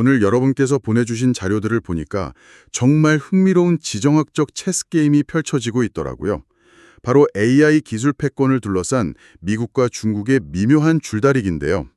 오늘 여러분께서 보내주신 자료들을 보니까 정말 흥미로운 지정학적 체스 게임이 펼쳐지고 있더라고요. 바로 AI 기술 패권을 둘러싼 미국과 중국의 미묘한 줄다리기인데요.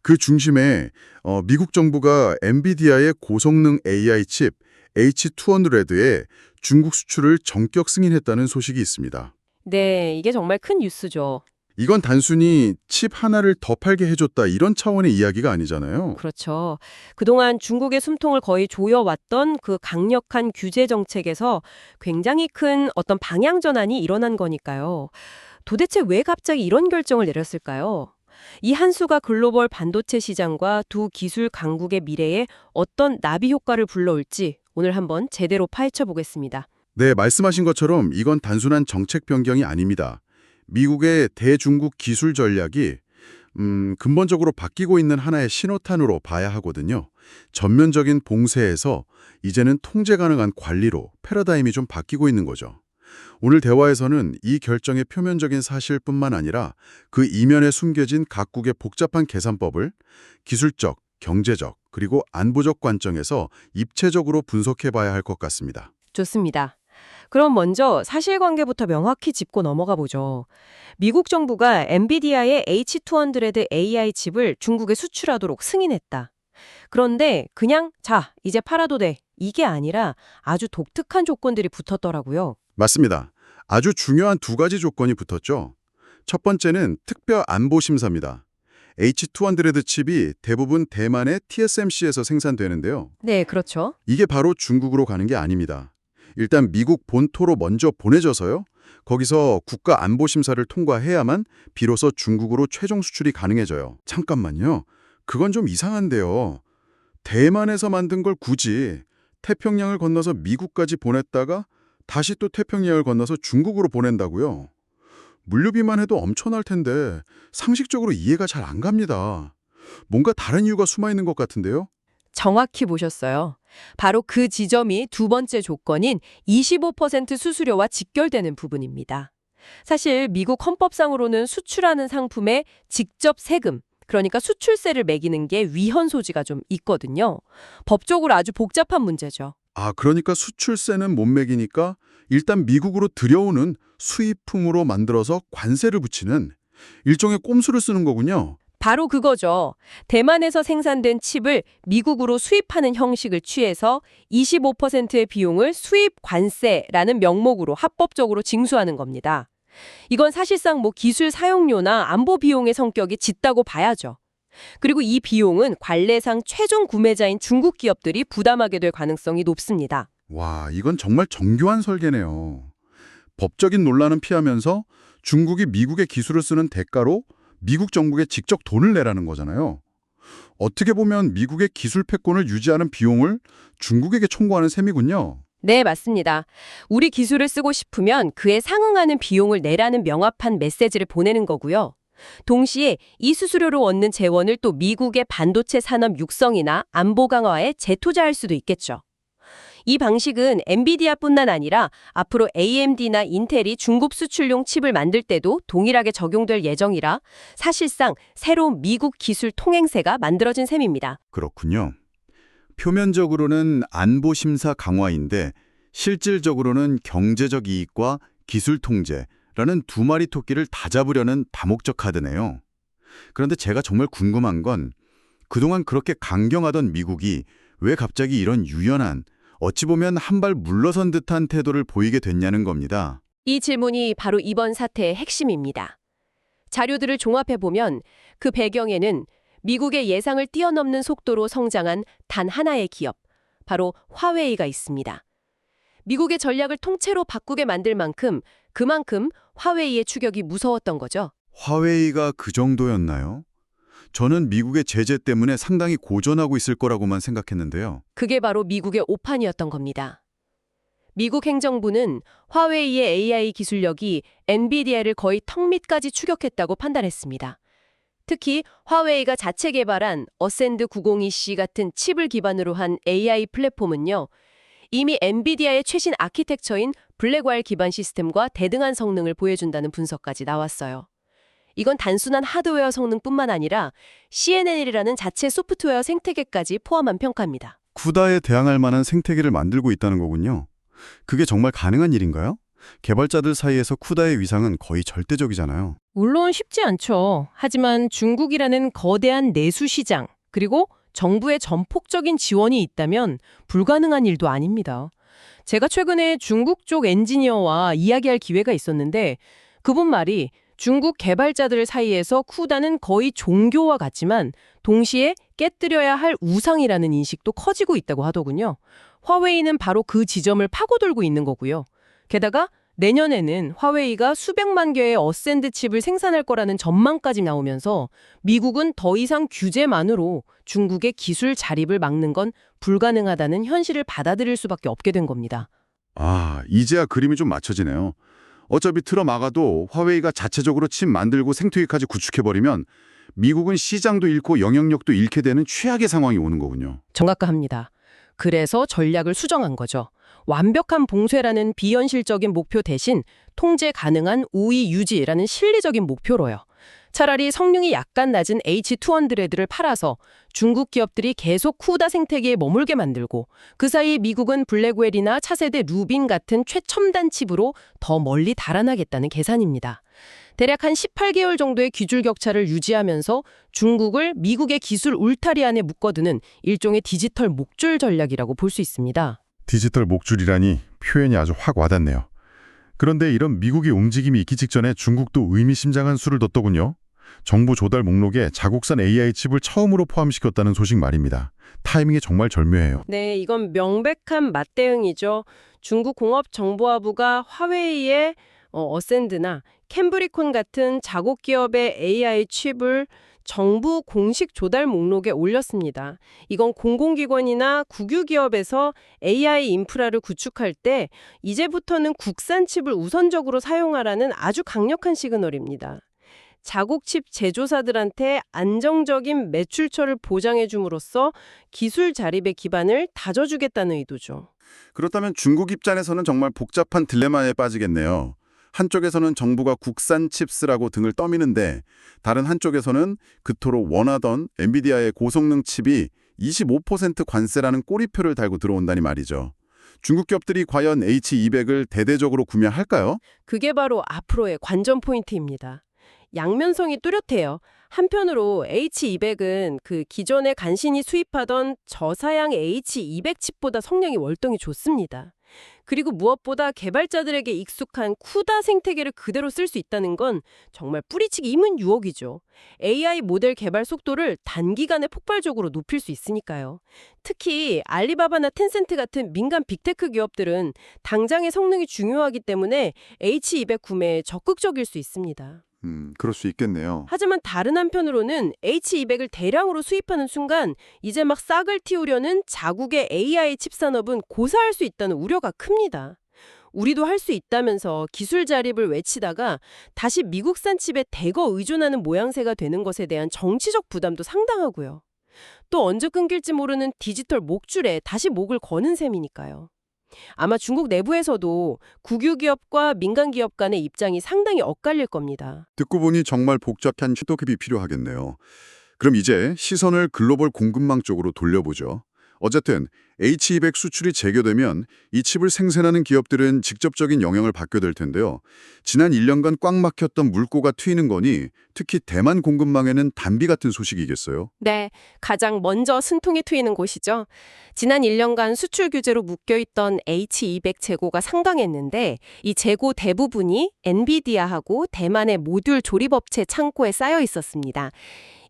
그 중심에 어, 미국 정부가 엔비디아의 고성능 AI 칩 H200에 중국 수출을 전격 승인했다는 소식이 있습니다. 네, 이게 정말 큰 뉴스죠. 이건 단순히 칩 하나를 더 팔게 해줬다 이런 차원의 이야기가 아니잖아요. 그렇죠. 그동안 중국의 숨통을 거의 조여왔던 그 강력한 규제 정책에서 굉장히 큰 어떤 방향 전환이 일어난 거니까요. 도대체 왜 갑자기 이런 결정을 내렸을까요? 이 한 수가 글로벌 반도체 시장과 두 기술 강국의 미래에 어떤 나비 효과를 불러올지 오늘 한번 제대로 파헤쳐 보겠습니다. 네, 말씀하신 것처럼 이건 단순한 정책 변경이 아닙니다. 미국의 대중국 기술 전략이 음, 근본적으로 바뀌고 있는 하나의 신호탄으로 봐야 하거든요. 전면적인 봉쇄에서 이제는 통제 가능한 관리로 패러다임이 좀 바뀌고 있는 거죠. 오늘 대화에서는 이 결정의 표면적인 사실뿐만 아니라 그 이면에 숨겨진 각국의 복잡한 계산법을 기술적, 경제적, 그리고 안보적 관점에서 입체적으로 분석해 봐야 할 것 같습니다. 좋습니다. 그럼 먼저 사실관계부터 명확히 짚고 넘어가 보죠. 미국 정부가 엔비디아의 H200 AI 칩을 중국에 수출하도록 승인했다. 그런데 그냥 자, 이제 팔아도 돼. 이게 아니라 아주 독특한 조건들이 붙었더라고요. 맞습니다. 아주 중요한 두 가지 조건이 붙었죠. 첫 번째는 특별 안보 심사입니다. H200 칩이 대부분 대만의 TSMC에서 생산되는데요. 네, 그렇죠. 이게 바로 중국으로 가는 게 아닙니다. 일단 미국 본토로 먼저 보내져서요. 거기서 국가 안보 심사를 통과해야만 비로소 중국으로 최종 수출이 가능해져요. 잠깐만요. 그건 좀 이상한데요. 대만에서 만든 걸 굳이 태평양을 건너서 미국까지 보냈다가 다시 또 태평양을 건너서 중국으로 보낸다고요. 물류비만 해도 엄청날 텐데 상식적으로 이해가 잘 안 갑니다. 뭔가 다른 이유가 숨어 있는 것 같은데요. 정확히 보셨어요. 바로 그 지점이 두 번째 조건인 25% 수수료와 직결되는 부분입니다. 사실 미국 헌법상으로는 수출하는 상품에 직접 세금, 그러니까 수출세를 매기는 게 위헌 소지가 좀 있거든요. 법적으로 아주 복잡한 문제죠. 아, 그러니까 수출세는 못 매기니까 일단 미국으로 들여오는 수입품으로 만들어서 관세를 붙이는 일종의 꼼수를 쓰는 거군요. 바로 그거죠. 대만에서 생산된 칩을 미국으로 수입하는 형식을 취해서 25%의 비용을 수입 관세라는 명목으로 합법적으로 징수하는 겁니다. 이건 사실상 뭐 기술 사용료나 안보 비용의 성격이 짙다고 봐야죠. 그리고 이 비용은 관례상 최종 구매자인 중국 기업들이 부담하게 될 가능성이 높습니다. 와, 이건 정말 정교한 설계네요. 법적인 논란은 피하면서 중국이 미국의 기술을 쓰는 대가로 미국 정부에 직접 돈을 내라는 거잖아요. 어떻게 보면 미국의 기술 패권을 유지하는 비용을 중국에게 청구하는 셈이군요. 네, 맞습니다. 우리 기술을 쓰고 싶으면 그에 상응하는 비용을 내라는 명확한 메시지를 보내는 거고요. 동시에 이 수수료로 얻는 재원을 또 미국의 반도체 산업 육성이나 안보 강화에 재투자할 수도 있겠죠. 이 방식은 엔비디아뿐만 아니라 앞으로 AMD나 인텔이 중국 수출용 칩을 만들 때도 동일하게 적용될 예정이라 사실상 새로운 미국 기술 통행세가 만들어진 셈입니다. 그렇군요. 표면적으로는 안보 심사 강화인데 실질적으로는 경제적 이익과 기술 통제라는 두 마리 토끼를 다 잡으려는 다목적 카드네요. 그런데 제가 정말 궁금한 건 그동안 그렇게 강경하던 미국이 왜 갑자기 이런 유연한 어찌 보면 한 발 물러선 듯한 태도를 보이게 됐냐는 겁니다. 이 질문이 바로 이번 사태의 핵심입니다. 자료들을 종합해보면 그 배경에는 미국의 예상을 뛰어넘는 속도로 성장한 단 하나의 기업, 바로 화웨이가 있습니다. 미국의 전략을 통째로 바꾸게 만들 만큼 그만큼 화웨이의 추격이 무서웠던 거죠. 화웨이가 그 정도였나요? 저는 미국의 제재 때문에 상당히 고전하고 있을 거라고만 생각했는데요. 그게 바로 미국의 오판이었던 겁니다. 미국 행정부는 화웨이의 AI 기술력이 엔비디아를 거의 턱 밑까지 추격했다고 판단했습니다. 특히 화웨이가 자체 개발한 어센드 902C 같은 칩을 기반으로 한 AI 플랫폼은요. 이미 엔비디아의 최신 아키텍처인 블랙와일 기반 시스템과 대등한 성능을 보여준다는 분석까지 나왔어요. 이건 단순한 하드웨어 성능뿐만 아니라 CNN이라는 자체 소프트웨어 생태계까지 포함한 평가입니다. 쿠다에 대항할 만한 생태계를 만들고 있다는 거군요. 그게 정말 가능한 일인가요? 개발자들 사이에서 쿠다의 위상은 거의 절대적이잖아요. 물론 쉽지 않죠. 하지만 중국이라는 거대한 내수 시장, 그리고 정부의 전폭적인 지원이 있다면 불가능한 일도 아닙니다. 제가 최근에 중국 쪽 엔지니어와 이야기할 기회가 있었는데 그분 말이 중국 개발자들 사이에서 쿠다는 거의 종교와 같지만 동시에 깨뜨려야 할 우상이라는 인식도 커지고 있다고 하더군요. 화웨이는 바로 그 지점을 파고들고 있는 거고요. 게다가 내년에는 화웨이가 수백만 개의 어센드 칩을 생산할 거라는 전망까지 나오면서 미국은 더 이상 규제만으로 중국의 기술 자립을 막는 건 불가능하다는 현실을 받아들일 수밖에 없게 된 겁니다. 아, 이제야 그림이 좀 맞춰지네요. 어차피 틀어 막아도 화웨이가 자체적으로 칩 만들고 생태계까지 구축해버리면 미국은 시장도 잃고 영향력도 잃게 되는 최악의 상황이 오는 거군요. 정확합니다. 그래서 전략을 수정한 거죠. 완벽한 봉쇄라는 비현실적인 목표 대신 통제 가능한 우위 유지라는 실리적인 목표로요. 차라리 성능이 약간 낮은 H200를 팔아서 중국 기업들이 계속 쿠다 생태계에 머물게 만들고 그 사이 미국은 블랙웰이나 차세대 루빈 같은 최첨단 칩으로 더 멀리 달아나겠다는 계산입니다. 대략 한 18개월 정도의 기술 격차를 유지하면서 중국을 미국의 기술 울타리 안에 묶어두는 일종의 디지털 목줄 전략이라고 볼 수 있습니다. 디지털 목줄이라니 표현이 아주 확 와닿네요. 그런데 이런 미국의 움직임이 있기 직전에 중국도 의미심장한 수를 뒀더군요. 정부 조달 목록에 자국산 AI 칩을 처음으로 포함시켰다는 소식 말입니다. 타이밍이 정말 절묘해요. 네, 이건 명백한 맞대응이죠. 중국 공업정보화부가 화웨이의 어, 어센드나 캠브리콘 같은 자국 기업의 AI 칩을 정부 공식 조달 목록에 올렸습니다. 이건 공공기관이나 국유기업에서 AI 인프라를 구축할 때 이제부터는 국산 칩을 우선적으로 사용하라는 아주 강력한 시그널입니다. 자국 칩 제조사들한테 안정적인 매출처를 보장해 줌으로써 기술 자립의 기반을 다져주겠다는 의도죠. 그렇다면 중국 입장에서는 정말 복잡한 딜레마에 빠지겠네요. 한쪽에서는 정부가 국산 칩스라고 등을 떠미는데 다른 한쪽에서는 그토록 원하던 엔비디아의 고성능 칩이 25% 관세라는 꼬리표를 달고 들어온다니 말이죠. 중국 기업들이 과연 H200을 대대적으로 구매할까요? 그게 바로 앞으로의 관전 포인트입니다. 양면성이 뚜렷해요. 한편으로 H200은 그 기존에 간신히 수입하던 저사양 H200 칩보다 성능이 월등히 좋습니다. 그리고 무엇보다 개발자들에게 익숙한 쿠다 생태계를 그대로 쓸 수 있다는 건 정말 뿌리치기 힘은 유혹이죠. AI 모델 개발 속도를 단기간에 폭발적으로 높일 수 있으니까요. 특히 알리바바나 텐센트 같은 민간 빅테크 기업들은 당장의 성능이 중요하기 때문에 H200 구매에 적극적일 수 있습니다. 음, 그럴 수 있겠네요. 하지만 다른 한편으로는 H200을 대량으로 수입하는 순간 이제 막 싹을 틔우려는 자국의 AI 칩 산업은 고사할 수 있다는 우려가 큽니다. 우리도 할 수 있다면서 기술 자립을 외치다가 다시 미국산 칩에 대거 의존하는 모양새가 되는 것에 대한 정치적 부담도 상당하고요. 또 언제 끊길지 모르는 디지털 목줄에 다시 목을 거는 셈이니까요. 아마 중국 내부에서도 국유 기업과 민간 기업 간의 입장이 상당히 엇갈릴 겁니다. 듣고 보니 정말 복잡한 휴도급이 필요하겠네요. 그럼 이제 시선을 글로벌 공급망 쪽으로 돌려보죠. 어쨌든 H200 수출이 재개되면 이 칩을 생산하는 기업들은 직접적인 영향을 받게 될 텐데요. 지난 1년간 꽉 막혔던 물꼬가 트이는 거니 특히 대만 공급망에는 단비 같은 소식이겠어요. 네, 가장 먼저 숨통이 트이는 곳이죠. 지난 1년간 수출 규제로 묶여있던 H200 재고가 상당했는데 이 재고 대부분이 엔비디아하고 대만의 모듈 조립업체 창고에 쌓여 있었습니다.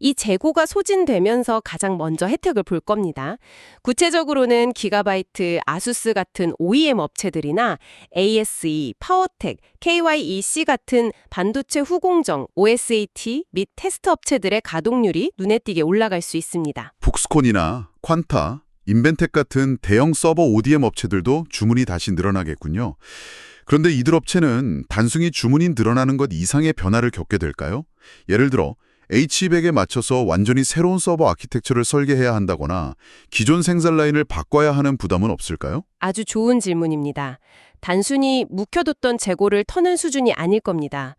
이 재고가 소진되면서 가장 먼저 혜택을 볼 겁니다. 구체적으로는 기가바이트, 아수스 같은 OEM 업체들이나 ASE, 파워텍, KYEC 같은 반도체 후공정, OSAT 및 테스트 업체들의 가동률이 눈에 띄게 올라갈 수 있습니다. 폭스콘이나 퀀타, 인벤텍 같은 대형 서버 ODM 업체들도 주문이 다시 늘어나겠군요. 그런데 이들 업체는 단순히 주문이 늘어나는 것 이상의 변화를 겪게 될까요? 예를 들어 H200에 맞춰서 완전히 새로운 서버 아키텍처를 설계해야 한다거나 기존 생산 라인을 바꿔야 하는 부담은 없을까요? 아주 좋은 질문입니다. 단순히 묵혀뒀던 재고를 터는 수준이 아닐 겁니다.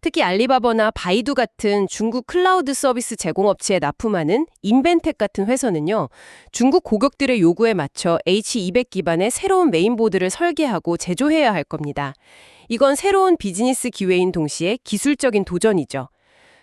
특히 알리바바나 바이두 같은 중국 클라우드 서비스 제공업체에 납품하는 인벤텍 같은 회사는요. 중국 고객들의 요구에 맞춰 H200 기반의 새로운 메인보드를 설계하고 제조해야 할 겁니다. 이건 새로운 비즈니스 기회인 동시에 기술적인 도전이죠.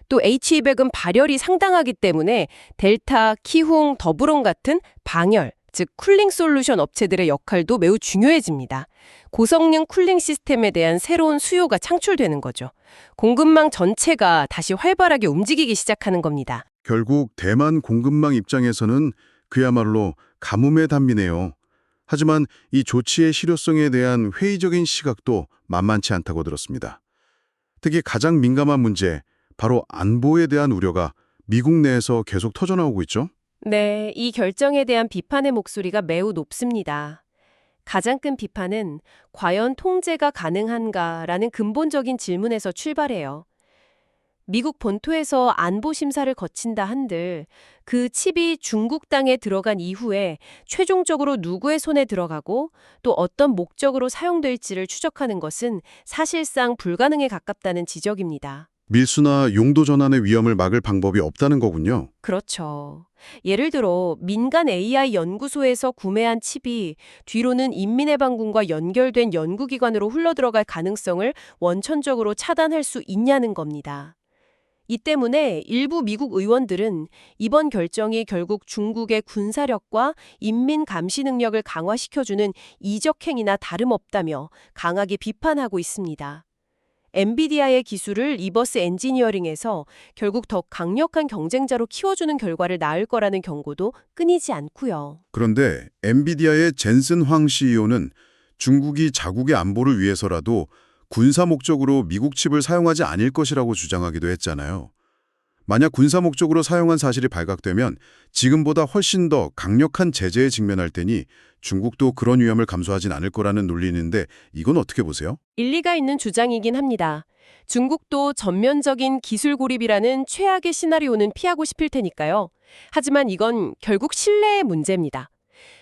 또 H200은 발열이 상당하기 때문에 델타, 키홍, 더브론 같은 방열, 즉 쿨링 솔루션 업체들의 역할도 매우 중요해집니다. 고성능 쿨링 시스템에 대한 새로운 수요가 창출되는 거죠. 공급망 전체가 다시 활발하게 움직이기 시작하는 겁니다. 결국 대만 공급망 입장에서는 그야말로 가뭄의 단비네요. 하지만 이 조치의 실효성에 대한 회의적인 시각도 만만치 않다고 들었습니다. 특히 가장 민감한 문제, 바로 안보에 대한 우려가 미국 내에서 계속 터져나오고 있죠. 네, 이 결정에 대한 비판의 목소리가 매우 높습니다. 가장 큰 비판은 과연 통제가 가능한가라는 근본적인 질문에서 출발해요. 미국 본토에서 안보 심사를 거친다 한들 그 칩이 중국 땅에 들어간 이후에 최종적으로 누구의 손에 들어가고 또 어떤 목적으로 사용될지를 추적하는 것은 사실상 불가능에 가깝다는 지적입니다. 밀수나 용도 전환의 위험을 막을 방법이 없다는 거군요. 그렇죠. 예를 들어 민간 AI 연구소에서 구매한 칩이 뒤로는 인민해방군과 연결된 연구기관으로 흘러들어갈 가능성을 원천적으로 차단할 수 있냐는 겁니다. 이 때문에 일부 미국 의원들은 이번 결정이 결국 중국의 군사력과 인민 감시 능력을 강화시켜주는 이적 행위나 다름없다며 강하게 비판하고 있습니다. 엔비디아의 기술을 리버스 엔지니어링에서 결국 더 강력한 경쟁자로 키워주는 결과를 낳을 거라는 경고도 끊이지 않고요. 그런데 엔비디아의 젠슨 황 CEO는 중국이 자국의 안보를 위해서라도 군사 목적으로 미국 칩을 사용하지 않을 것이라고 주장하기도 했잖아요. 만약 군사 목적으로 사용한 사실이 발각되면 지금보다 훨씬 더 강력한 제재에 직면할 테니 중국도 그런 위험을 감수하진 않을 거라는 논리인데 이건 어떻게 보세요? 일리가 있는 주장이긴 합니다. 중국도 전면적인 기술 고립이라는 최악의 시나리오는 피하고 싶을 테니까요. 하지만 이건 결국 신뢰의 문제입니다.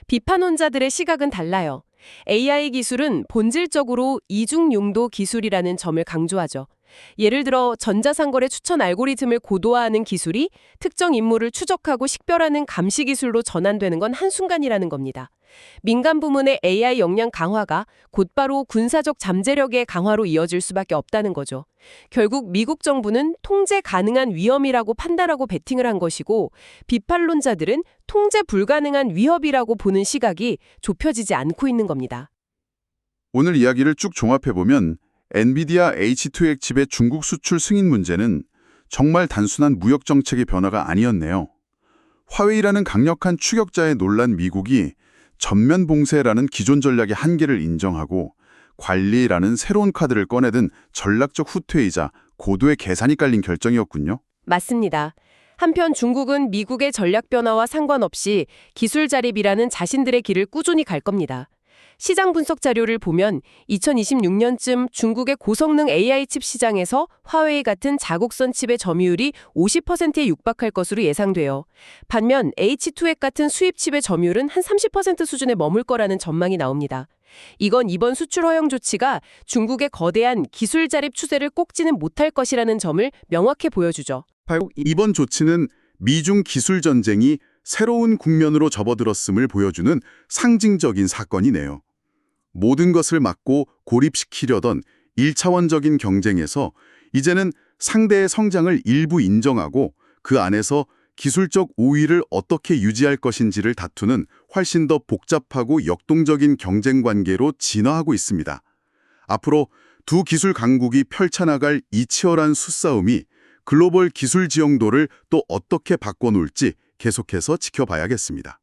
비판론자들의 시각은 달라요. AI 기술은 본질적으로 이중 용도 기술이라는 점을 강조하죠. 예를 들어 전자상거래 추천 알고리즘을 고도화하는 기술이 특정 인물을 추적하고 식별하는 감시 기술로 전환되는 건 한순간이라는 겁니다. 민간 부문의 AI 역량 강화가 곧바로 군사적 잠재력의 강화로 이어질 수밖에 없다는 거죠. 결국 미국 정부는 통제 가능한 위험이라고 판단하고 베팅을 한 것이고 비판론자들은 통제 불가능한 위협이라고 보는 시각이 좁혀지지 않고 있는 겁니다. 오늘 이야기를 쭉 종합해보면 엔비디아 H2X 칩의 중국 수출 승인 문제는 정말 단순한 무역 정책의 변화가 아니었네요. 화웨이라는 강력한 추격자에 놀란 미국이 전면 봉쇄라는 기존 전략의 한계를 인정하고 관리라는 새로운 카드를 꺼내든 전략적 후퇴이자 고도의 계산이 깔린 결정이었군요. 맞습니다. 한편 중국은 미국의 전략 변화와 상관없이 기술 자립이라는 자신들의 길을 꾸준히 갈 겁니다. 시장 분석 자료를 보면 2026년쯤 중국의 고성능 AI 칩 시장에서 화웨이 같은 자국선 칩의 점유율이 50%에 육박할 것으로 예상돼요. 반면 H2X 같은 수입 칩의 점유율은 한 30% 수준에 머물 거라는 전망이 나옵니다. 이건 이번 수출 허용 조치가 중국의 거대한 기술 자립 추세를 꺾지는 못할 것이라는 점을 명확히 보여주죠. 이번 조치는 미중 기술 전쟁이 새로운 국면으로 접어들었음을 보여주는 상징적인 사건이네요. 모든 것을 막고 고립시키려던 1차원적인 경쟁에서 이제는 상대의 성장을 일부 인정하고 그 안에서 기술적 우위를 어떻게 유지할 것인지를 다투는 훨씬 더 복잡하고 역동적인 경쟁 관계로 진화하고 있습니다. 앞으로 두 기술 강국이 펼쳐나갈 이 치열한 수싸움이 글로벌 기술 지형도를 또 어떻게 바꿔놓을지 계속해서 지켜봐야겠습니다.